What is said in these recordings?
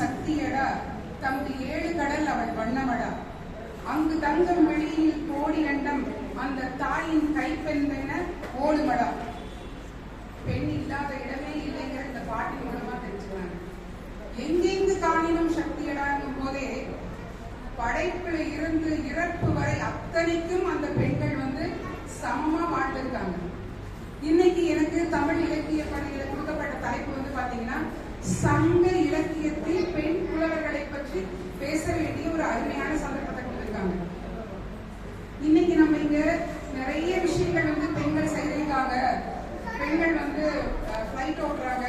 சக்தியடா. தங்கு ஏழு கடல் அவள் வண்ணமடா. அங்கு தங்கம் வெளியில் கோடி கண்டம் அந்த தாயின் கைப்பெண்ணென ஓடுமடா. பெண் இல்லாத இடமே இல்லைங்கிற இந்த பாட்டின் மூலமா தெரிஞ்சுக்கிறாங்க எங்கெங்கு காணினும் சக்தியடாங்கும் போதே படைப்புல இருந்து இறப்பு வரை அத்தனைக்கும் அந்த பெண்கள் வந்து சமமா வாழ்ந்திருக்காங்க. இன்னைக்கு எனக்கு தமிழ் இலக்கிய பணியில கொடுக்கப்பட்ட தலைப்பு வந்து பாத்தீங்கன்னா சங்க இலக்கியத்தில் பெண் புலவர்களை பற்றி பேச வேண்டிய ஒரு அருமையான சந்தர்ப்பத்தை கொடுத்திருக்காங்க. இன்னைக்கு நம்ம இங்க நிறைய விஷயங்கள் வந்து பெண்கள் செய்திருக்காங்க பெண்கள் வந்து ஃபிளைட் ஓட்டுறாங்க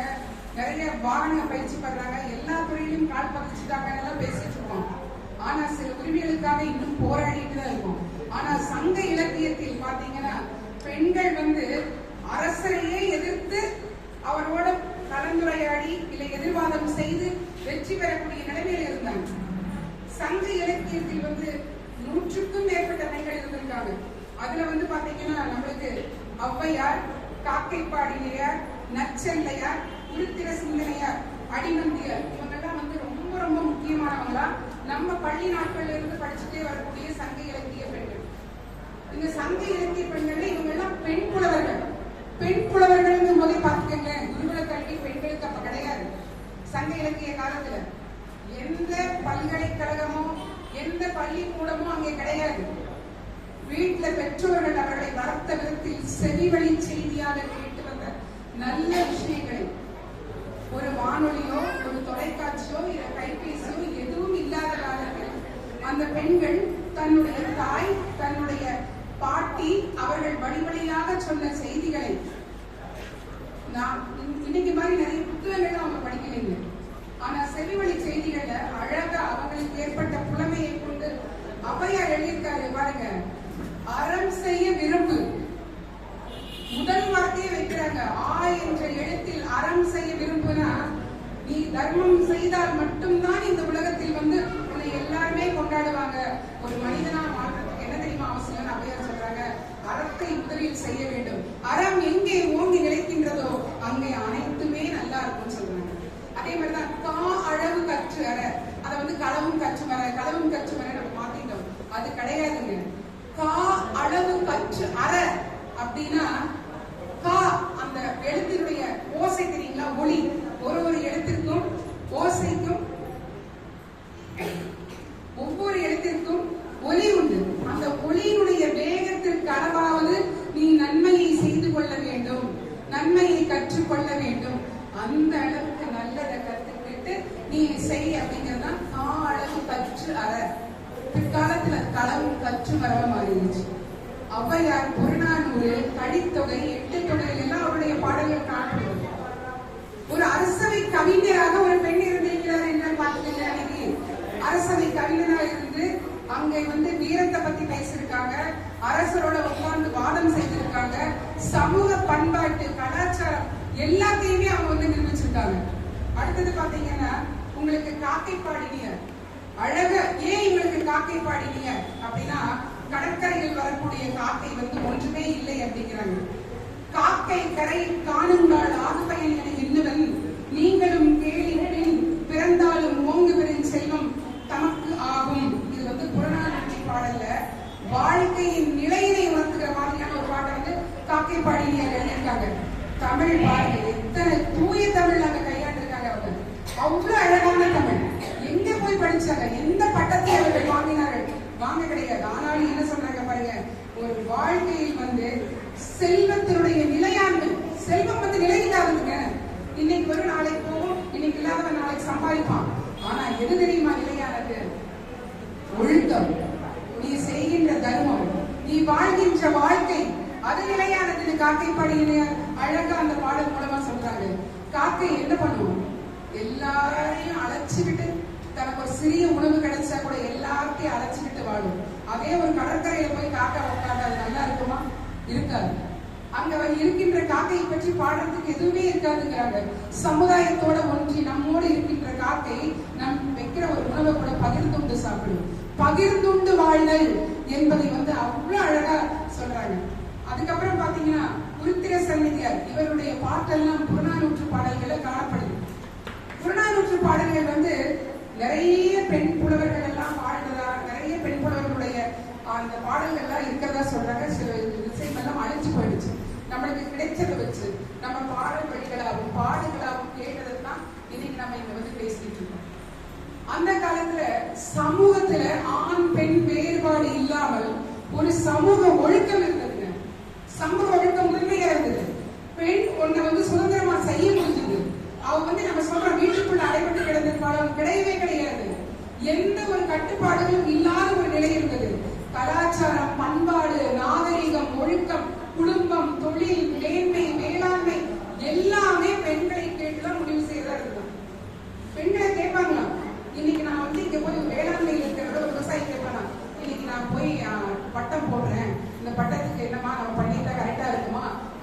நிறைய வாகன பயிற்சி பண்றாங்க எல்லா துறையிலும் கால் பதிச்சுட்டாங்க எல்லாம் பேசிட்டு இருக்கோம். ஆனா சில உரிமைகளுக்காக இன்னும் போராடிட்டு தான் இருக்கும். ஆனா சங்க இலக்கியத்தில் பாத்தீங்கன்னா பெண்கள் வந்து அதுல வந்து பாத்தீங்கன்னா நம்மளுக்கு ஔவையார் காக்கைப்பாடினியார் நச்சல்லையார் உருத்திர சிந்தனையார் அடிமந்தியார் இவங்கெல்லாம் வந்து ரொம்ப ரொம்ப முக்கியமானவங்களா? நம்ம பள்ளி நாட்கள்ல இருந்து படிச்சுட்டே வரக்கூடிய சங்க இலக்கிய பெண்கள். இந்த சங்க இலக்கிய பெண்கள் இவங்க எல்லாம் பெண் புலவர்கள். பெண் புலவர்கள் போதே பாத்துக்கங்க குருகுல கல்வி பெண்களுக்கு அப்ப கிடையாது. சங்க இலக்கிய காலத்துல எந்த பல்கலைக்கழகமோ எந்த பள்ளிக்கூடமோ அங்கே கிடையாது. வீட்டுல பெற்றோர்கள் அவர்களை வளர்த்த விதத்தில் செவிவழி செய்தியாக கேட்டு வந்த நல்ல விஷயங்களை ஒரு வானொலியோ ஒரு தொலைக்காட்சியோ இல்ல கைபேசியோ எதுவும் இல்லாத காலத்தில் அந்த பெண்கள் தன்னுடைய தாய் தன்னுடைய பாட்டி அவர்கள் வழிவழியாக சொன்ன செய்திகளை நான் இன்னைக்கு மாதிரி நிறைய புத்தகங்கள் அவங்க படிக்கலைங்க ஆனா செவிவழி செய்திகள்ல அழகா அவங்களுக்கு ஏற்பட்ட புலமையை கொண்டு ஔவையார் எழுதியிருக்காரு பாருங்க அறம் செய்ய விரும்பு. முதல் வார்த்தையை வைக்கிறாங்க. ஆ என்ற எழுத்தில் அறம் செய்ய விரும்புனா நீ தர்மம் செய்தால் மட்டும்தான் இந்த உலகத்தில் வந்து உன்னை எல்லாருமே கொண்டாடுவாங்க. ஒரு மனிதனா வாழ்றதுக்கு என்ன தெரியுமா அவசியம்? அவையார் சொல்றாங்க அறத்தை முதலில் செய்ய வேண்டும். அறம் எங்கே ஓங்கி நிலைக்கின்றதோ அங்கே அனைத்துமே நல்லா இருக்கும்னு சொல்றாங்க. அதே மாதிரிதான் கா அளவு கற்று அற. அதை வந்து களவும் கற்று வர களவும் கற்று வர நம்ம மாத்திட்டோம். அது கிடையாதுங்க. கா அளவு கற்று அற அப்படின்னா கா அந்த எழுத்தினுடைய ஓசை தெரியுங்களா? ஒளி. ஒரு ஒரு எழுத்திற்கும் ஓசைக்கும் ஒவ்வொரு எழுத்திற்கும் ஒலி உண்டு. அந்த ஒளியினுடைய வேகத்திற்கு அளவாவது நீ நன்மையை செய்து கொள்ள வேண்டும். நன்மையை கற்றுக்கொள்ள வேண்டும். அந்த அளவுக்கு நல்லதை கத்துக்கிட்டு நீ செய் அப்படிங்கறதுதான் கா அளவு கற்று அற. பிற்காலத்துல களவும் கற்று மரப மாறிடுச்சு. ஔவையார் புறநானூறு கடித்தொகை எட்டு தொகை எல்லாம் அவருடைய பாடல்கள் காணப்படுது ஒரு அரசவை கவிஞராக ஒரு பெண் இருந்திருக்கிறார் என்ன பார்த்துக்கங்க அன்னைக்கு அரசவை கவிஞராக இருந்து அங்கே வந்து வீரத்தை பத்தி பேசியிருக்காங்க அரசரோட உட்கார்ந்து வாதம் செய்திருக்காங்க சமூக பண்பாட்டு கலாச்சாரம் எல்லாத்தையுமே அவங்க வந்து நிரூபிச்சிருக்காங்க. அடுத்தது பாத்தீங்கன்னா உங்களுக்கு காக்கை பாடினியர். அழக ஏன் இவங்களுக்கு காக்கை பாடினீங்க? அப்படின்னா கடற்கரையில் வரக்கூடிய காக்கை வந்து ஒன்றுமே இல்லை அப்படிங்கிறாங்க. காக்கை கரை காணுங்கால் ஆகுபயன் என எண்ணுவன் நீங்களும் கேளிகளின் பிறந்தாலும் ஓங்குவரின் செல்வம் தமக்கு ஆகும். இது வந்து புறநானூற்றி பாடல்ல வாழ்க்கையின் நிலையினை உணர்த்துகிற மாதிரியான ஒரு பாட்டை வந்து காக்கை பாடினியார் எழுதியிருக்காங்க. தமிழ் பாருங்க எத்தனை தூய தமிழ் அங்க கையாண்டிருக்காங்க அவங்க அவ்வளவு அழகான தமிழ் எங்க போய் படிச்சாங்க எந்த பட்டத்தை அவர்கள் வாங்கினார்கள்? வாங்க கிடையாது. ஆனாலும் என்ன சொன்னாங்க பாருங்க. ஒரு வாழ்க்கையில் வந்து செல்வத்தினுடைய நிலையாண்மை செல்வம் வந்து நிலையில்லாததுங்க இன்னைக்கு வரும் நாளைக்கு போகும் இன்னைக்கு இல்லாதவன் நாளைக்கு சம்பாதிப்பான். ஆனா எது தெரியுமா நிலையானது? ஒழுக்கம். நீ செய்கின்ற தர்மம் நீ வாழ்கின்ற வாழ்க்கை அது நிலையானது. காக்கை பாடியில அழகா அந்த பாடல் மூலமா சொல்றாங்க. காக்கை என்ன பண்ணுவோம் எல்லாரையும் அழைச்சுக்கிட்டு தனக்கு ஒரு சிறிய உணவு கிடைச்சா கூட எல்லாத்தையும் அழைச்சிக்கிட்டு வாழும். அதே ஒரு கடற்கரையில போய் காக்கா உட்காந்து அது நல்லா இருக்குமா? இருக்காது. அங்க இருக்கின்ற காக்கையை பற்றி பாடுறதுக்கு எதுவுமே இருக்காதுங்கிறாங்க. சமுதாயத்தோட ஒன்றி நம்மோடு இருக்கின்ற காக்கை நம் வைக்கிற ஒரு உணவை கூட பகிர்ந்துண்டு சாப்பிடும். பகிர்ந்துண்டு வாழ்தல் என்பதை வந்து அவ்வளவு அழகா சொல்றாங்க. அதுக்கப்புறம் பாத்தீங்கன்னா உருத்திர சன்னிதியார் இவருடைய பாட்டெல்லாம் புறநானூற்று பாடல்களை காணப்படுது. புறநா நிறைய பெண் புலவர்கள் எல்லாம் பாடுறதா நிறைய பெண் புலவர்களுடைய அந்த பாடல்கள் எல்லாம் இருக்கிறதா சொல்றாங்க. சில விஷயங்கள்லாம் அழிஞ்சு போயிடுச்சு. நம்மளுக்கு கிடைச்சதை வச்சு நம்ம பாடல் வழிகளாகவும் பாடல்களாகவும் தான் இன்னைக்கு நம்ம இங்க வந்து பேசிட்டு இருக்கோம். அந்த காலத்துல சமூகத்துல ஆண் பெண் வேறுபாடு இல்லாமல் ஒரு சமூக ஒழுக்கம் இருந்ததுங்க. சமூக ஒழுக்கம் உண்மையா இருந்தது. பெண் ஒன்றை வந்து சுதந்திரமா செய்ய முடியும் அவங்க வந்து நம்ம சொல்ற வீட்டுக்குள்ள அடைபட்டு கிடந்திருப்பாலும் கிடையவே கிடையாது. எந்த ஒரு கட்டுப்பாடுகளும் இல்லாத ஒரு நிலை இருந்தது. கலாச்சாரம் பண்பாடு நாகரிகம் ஒழுக்கம் குடும்பம் தொழில் மேன்மை மேலாண்மை எல்லாமே பெண்களை கேட்டுதான் முடிவு செய்யறதா இருந்தது.